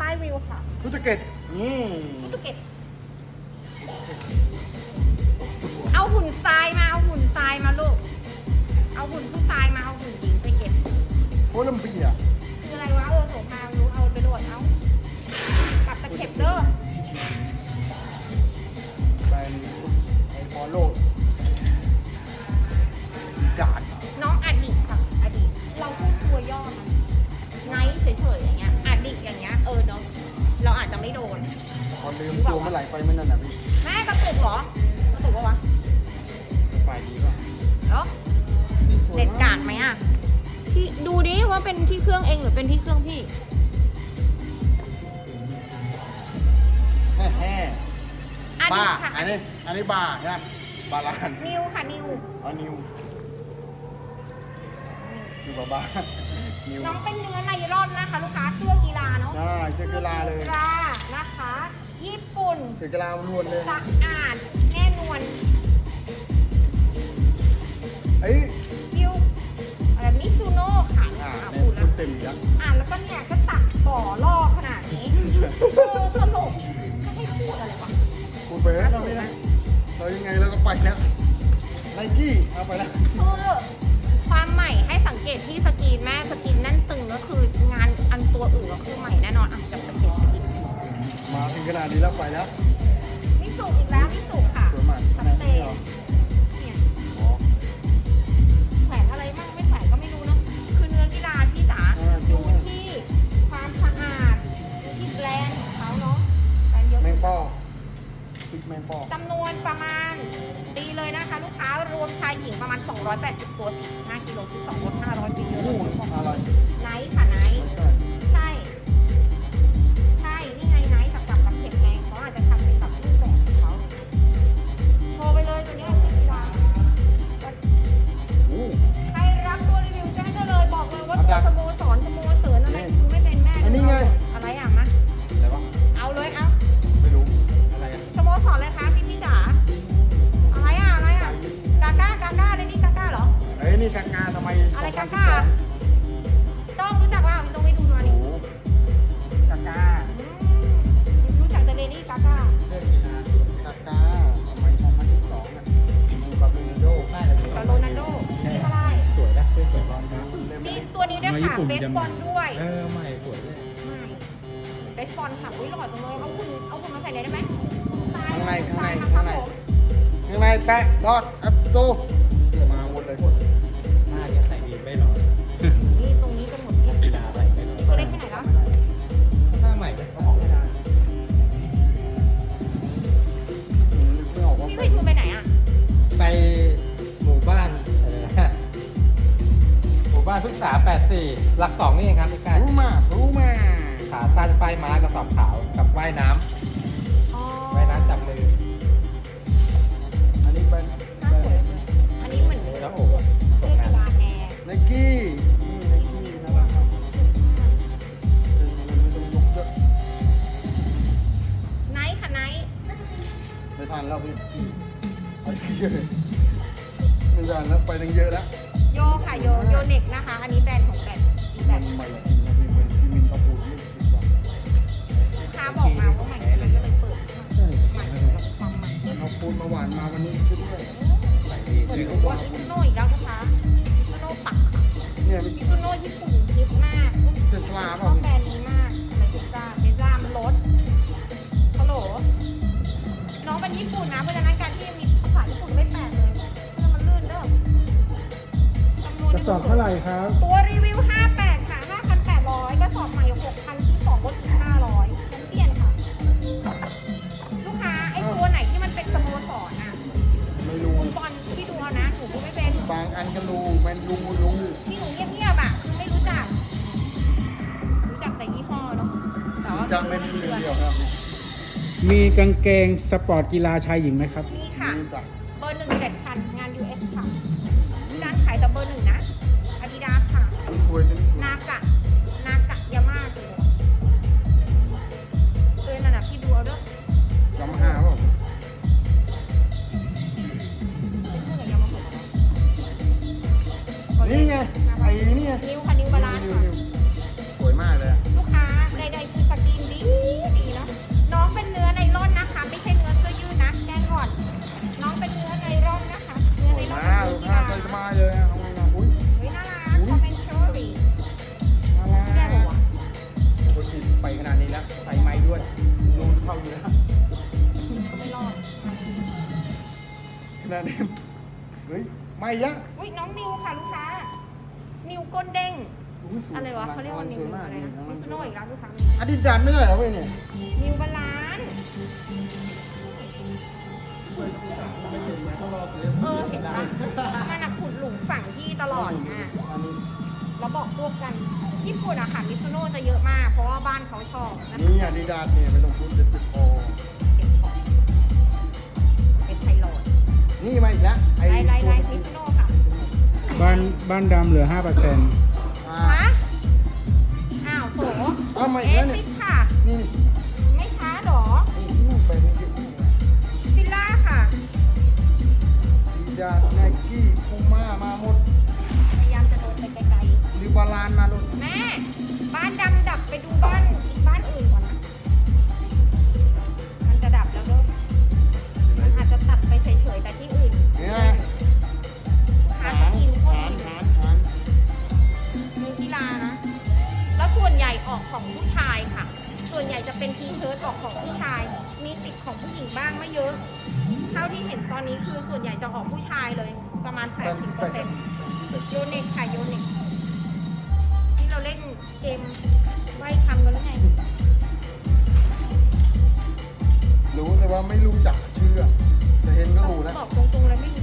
ป้ายวิวค่ะพุทธเก็ตนี่พุตุเกตเอาหุ่นทรายมาเอาหุ่นทรายมาลูก เอาหุ่นผู้ชายมาเอาหุ่นหญิงไปเก็บโคลัมเบียคืออะไรวะเออโสภารู้เอาไปโหลดเอากลับตะเข็บเด้อแบรนด์ไอ้บอลโลดาดน้องอดีตค่ะอดีตเราพูดตัวย่อมันไนท์เฉยๆอย่างเงี้ย อลืมตัวเมื่อไหร่ไปเมื่อนั้นน่ะพี่แม่กระตุกเหรอกระตุกปะวะไปดีป่ะเนาะเน็ตกากไหมอะพี่ดูดิว่าเป็นที่เครื่องเองหรือเป็นที่เครื่องพี่แฮ่แฮ่อบ้าดีตค่ะอันนี้อันนี้บาร์ใช่ไหมบาลานนิวค่ะนิวอ๋อนิวนิวกับบาร์นิวน้องเป็นเนื้อไนลอนนะคะลูกค้าเสื้อกีฬาเนาะใช่เสื้อกีฬาเลยกีฬานะคะ ญี่ปุ่นเสื้อกีฬาล้วนเลย สะอาดแน่นวลเอ้ยฟิวอะไรมิซูโน่ค่ะอ่าอ่าเนี่ยพูดแล้วเต็มยักษ์อ่านแล้วก็เนี่ยก็ตักบ่อล่อขนาดนี้เออตลกไม่ให้พูดอะไรวะพูดไปแล้วตอนนี้นะเรายังไงเราก็ไปแล้วไนกี้เอาไปแล้ว คือความใหม่ให้สังเกตที่สกรีนแม่สกรีน ขนาดนี้แล้วไปแล้ว นี่สุอีกแล้วมิ แปะรอดอัพโตมาหมดเลยหน้าเนี่ยใส่ดีไม่หรอนี่ตรงนี้กันหมดเนี่ยกีฬาใส่ไม่หรอตัวเล็กแค่ไหนแล้วหน้าใหม่เลยเขาออกไม่ได้อืมนึกไม่ออกว่าพี่เคยทูไปไหนอะ ไปหมู่บ้านอะไรนะหมู่บ้านพฤกษา84 หลักสองนี่เองครับพี่การรู้มารู้มาขาสั้นป้ายม้ากระสอบขาวกับว่ายน้ำ มีกางเกงสปอร์ตกีฬาชายหญิงไหมครับมีค่ะเบอร์หนึ่งเจ็ดพันงาน US ค่ะร้านขายแต่เบอร์หนึ่งนะอาดิดาค่ะนากะ นากะยาม่าเลยเออนั่นน่ะพี่ดูเอาด้วยยามาฮ่าเป่ะนี่ไงไอ้นี่ไง แล้วลูกค้าอาดิดาสไม่ใช่เหรอเว้ยเนี่ยนิวบาลานซ์เออเห็นปะมันอะขุดหลุมฝังที่ตลอดอะอันนี้แล้วบอกพวกกันญี่ปุ่นอะค่ะมิซูโน่จะเยอะมาก เพราะว่าบ้านเขาชอบนะคะนี่อาดิดาสเนี่ยไม่ต้องพูดเด็ดติดคอเก็บของเป็นไทรอยด์นี่มาอีกแล้วไอ้ไลน์ไลน์ไลน์มิซูโน่ค่ะบ้านบ้านดำเหลือ5%อ่า ฮะอ้าวโถ เอามาอีเอกแล้วเนี่ยซิสค่ะ นี่ไม่ช้าหรอนี่ไปนี่ดิฟิลล่าค่ะ ดีดาสแม็กกี้พูม่ามาหมดพยายามจะโดนไปไกลลิบาลานมาลูกๆ แม่ บ้านดำดับไปดู ไม่รู้จักเชื่อจะเห็นก็รู้นะ บอกตรงๆเลยไม่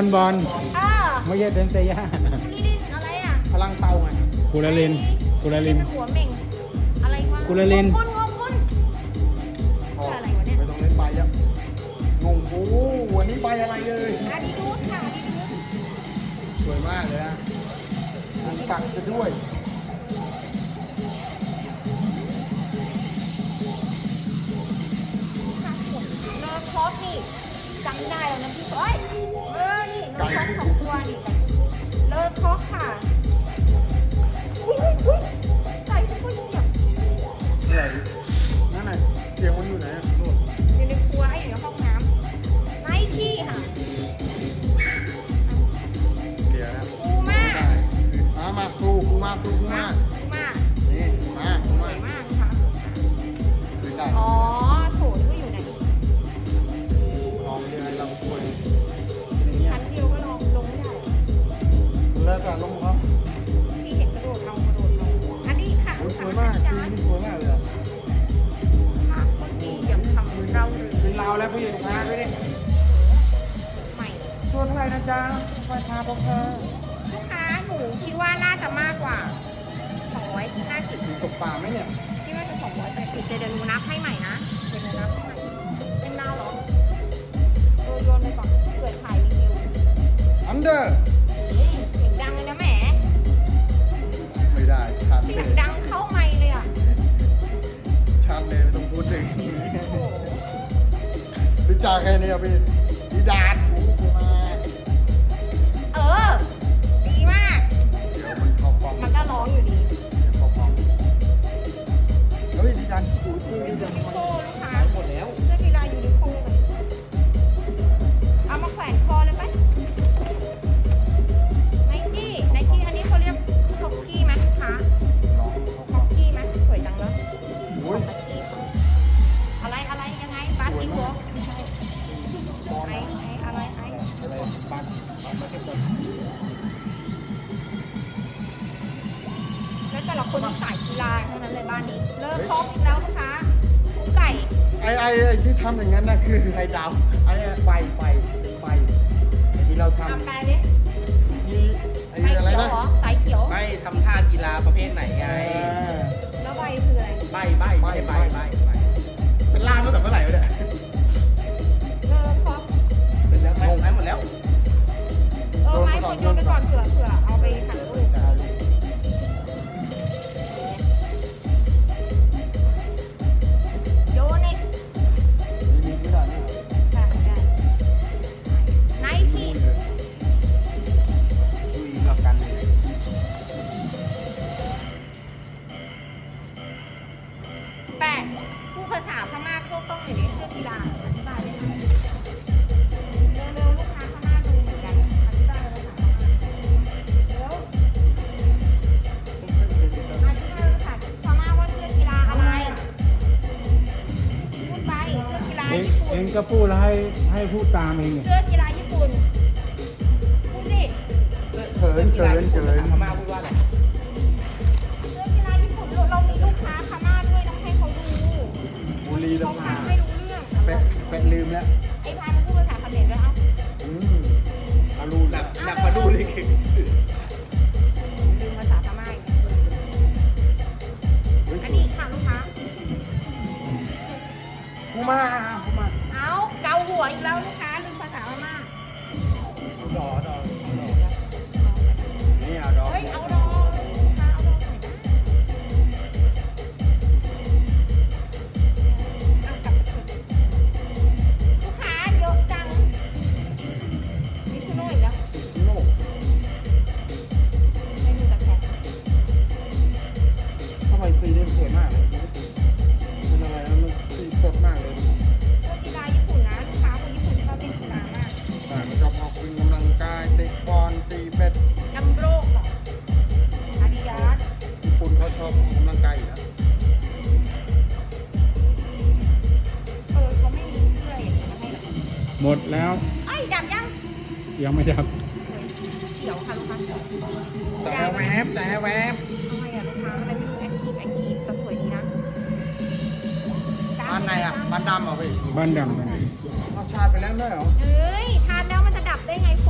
อนบอลเออไม่ใช่เดนเซย่าคุณนี่ดินอะไรอะพลังเต้าไงกุลาลินกุลาลินเป็นหัวเหม่งอะไรวะกุลาลินงคุณงคุณพออะไรวะเนี่ยไม่ต้องเล่นใบแล้วงงโอ้โหวันนี้ใบอะไรเลยอาดิดูสค่ะอาดิดูสสวยมากเลยนะมีปักจะด้วยค่ะผมเลิฟคอสนี่จำได้แล้วนะพี่เอ้ยเออนี่เลิฟ คอสสองตัวนี่เลิฟคอกค่ะ รือเป็นเราแล้วพี่ลูกค้าด้วยนี่ใหม่ส่วนเท่าไหร่นะจ๊ะราคาพอค่ะลูกค้าหนูคิดว่าน่าจะมากกว่า250มีตกปลาไหมเนี่ยคิดว่าจะ280เดี๋ยวเดี๋ยวหนูนับให้ใหม่นะเดี๋ยวหนูนับให้ใหม่เป็นดาวเหรอโยนโยนไปก่อนเผื่อถ่ายรีวิวอันเดอร์นี่เสียงดังเลยนะแหมไม่ได้ชัดเสีเลยงดังเข้าไมค์เลยอะชัดเลยไม่ต้องพูดถึงโอ้โหรู้ จักใครเนี่ยพี่ดีดาน แล้วแต่ละคนที่สายกีฬาเท่านั้นเลยบ้านนี้ เริ่มพร้อมอีกแล้วนะคะคุกไก่ ไอ้ไอ้ไอ้ที่ทำอย่างนั้นน่ะคือไอ้ดาวไอ้ไฟไฟไฟไอ้ที่เราททำได้ดิำที่ไอ้สายอะไรเขียวนะเหรอสายเขียวไม่ทำท่ากีฬาประเภทไหนไงอ่าแล้วใบคืออะไร ใบใบใบใบใบใบเป็นล่ามตั้งแต่เมื่อไหร่วะเนี่ยเออพร้อมเป็นแล้วไหมหมดแล้ว เออไม้คนโยนไปก่อนเผื่อเผื่อ ก็พูดแล้วให้ให้พูดตามเองเนี่ยเสื้อกีฬาญี่ปุ่นพูดสิเขินเขินเขินพม่าพูดว่าอะไรเสื้อกีฬาญี่ปุ่นเราเรามีลูกค้าพม่าด้วยต้องให้เขาดูบุรีเขาลำฟัพางไม่รู้เรื่องแปะแปะลืมแล้วไอ้พายมันพูดภาษาเขมรด้วยเอ้าอืมอารูหนันะกหนักมาดูเลยคือลืมภาษาพม่าอีกเฮ้ยอันนี้ค่ะลูกค้า กูมากูมาเอาเกาหั วอีกแล้วลูกค้าลืมภาษา หมดแล้วเอ้ยดับยังยังไม่ดับเขียวค่ะลูกค้าเขียวแต่แวบแต่แวบทำไมอะลูกค้าอะไรไม่รู้แอคทีฟแอคทีฟแต่สวยดีนะบ้านไหนอะบ้านดำเหรอพี่บ้านดำไปไหนเอาชาร์จไปแล้วไม่เหรอเอ้ยทานแล้วมันจะดับได้ไงโฝ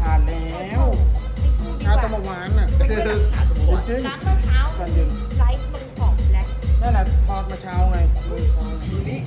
ชาร์จแล้วไม่พูดดีชาร์จกตั้งว่าเมื่อวานน่ะจริงล้างเมื่อเช้าตอนเย็นไลฟ์ลงของแล้วนั่นแหละทอดมาเช้าไงมือทอดนี่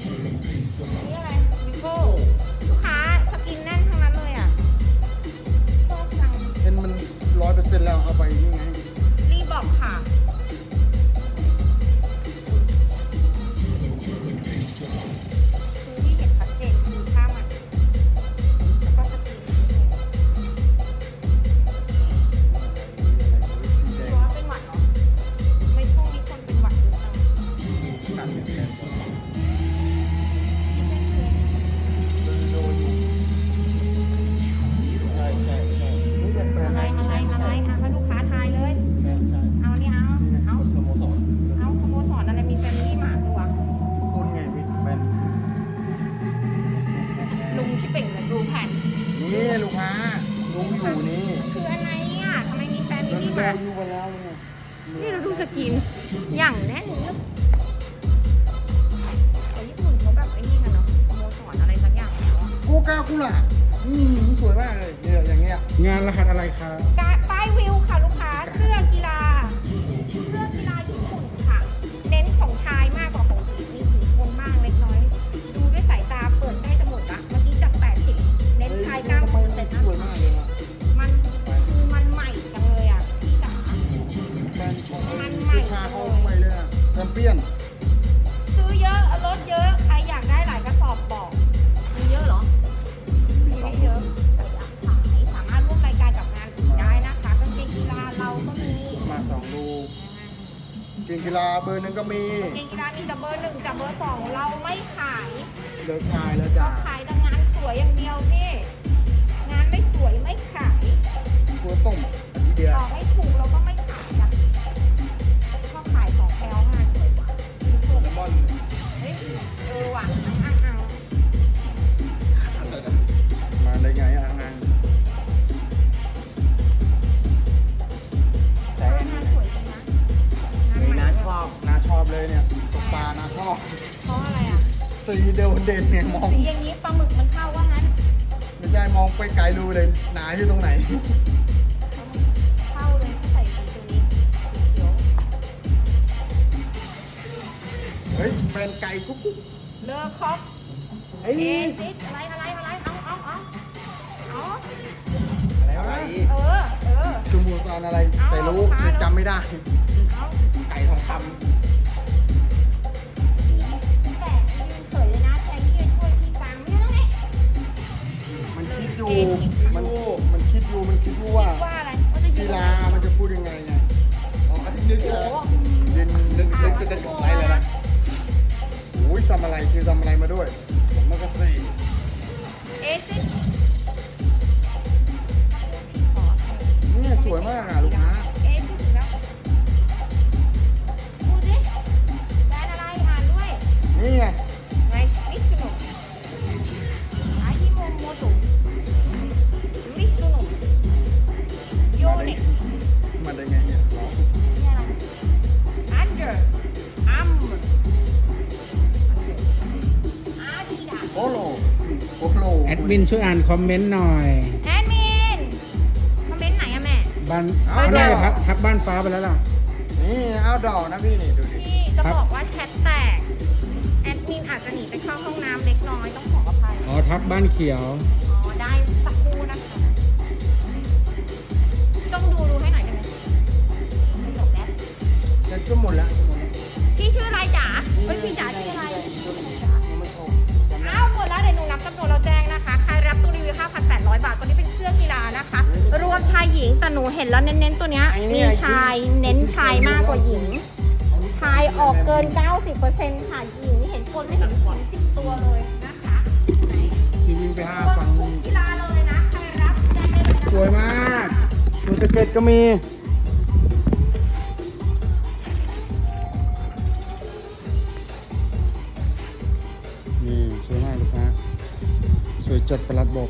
สองเราไม่ขายเราขายแล้วจ้าขายแต่งานสวยอย่างเดียวพี่ งานไม่สวยไม่ขายตัวต้มเดียวต่อกให้ถูกเราก็ไม่ขายจ้ะชอบขายของแพลวงานสวยกว่าเลมอนเฮ้ยเออว่ะอ่างเอามาได้ไงงางแตงน้าชอบน้าชอบเลยเนี่ยตกปลาน้าชอบ ด่นเนี่ยมองสีอย่างนี้ปลาหมึกมันเข้าว่างั้นไม่ใช่มองไปไกลรู้เลยหนาอยู่ตรงไหน เข้าเลยถ้าใส่สีตัวนี้สีเขียวเฮ้ยแฟนไก่กุ๊กกุ๊กเลอคอฟเฮ้ยเอซิสอะไรอะไรอะไรเอาเอาเอาเอาอะไรเออเออ สมุนตอนอะไรเอาแต่รู้ลูกค้าแต่จำไม่ได้ เอา ไก่ทองคแอยู่ มันมันคิดอยู่ มันคิดอยู่ว่า ว่า ดมินช่วยอ่านคอมเมนต์หน่อยแอดมินคอมเมนต์ไหนอะแม่ บ้านเขาน่าจะพักพักบ้านฟ้าไปแล้วล่ะ นี่เอาดอกนะพี่นี่ดูดิพี่จะครับ บอกว่าแชทแตก แอดมินอาจจะหนีไปเข้าห้องน้ำเล็กน้อยต้องขออภัย อ๋อทักบ้านเขียว อ๋อ ได้สักครู่นะคะ ต้องดูดูให้หน่อยได้ไหมไม่จบแล้วจะก็หมดแล้วหมดแล้วพี่ชื่ออะไรจ๋าเฮ้ยพี่จ๋าชื่ออะไรายหญิงแต่หนูเห็นแล้วเน้นๆตัวเนี้ยมีชายเน้นชายมากกว่าหญิง ชายออกเกิน 90%ค่ะหญิงเห็นคนไม่เห็นหญิง10ตัวเลยนะคะไหนที่วิ่งไปห้าตัวฟังทุกกีฬาเลยนะใครรับแจ้งได้เลยนะคะสวยมากตัวสเก็ตก็มีนี่สวยมากลูกค้าสวยจัดประหลัดบอก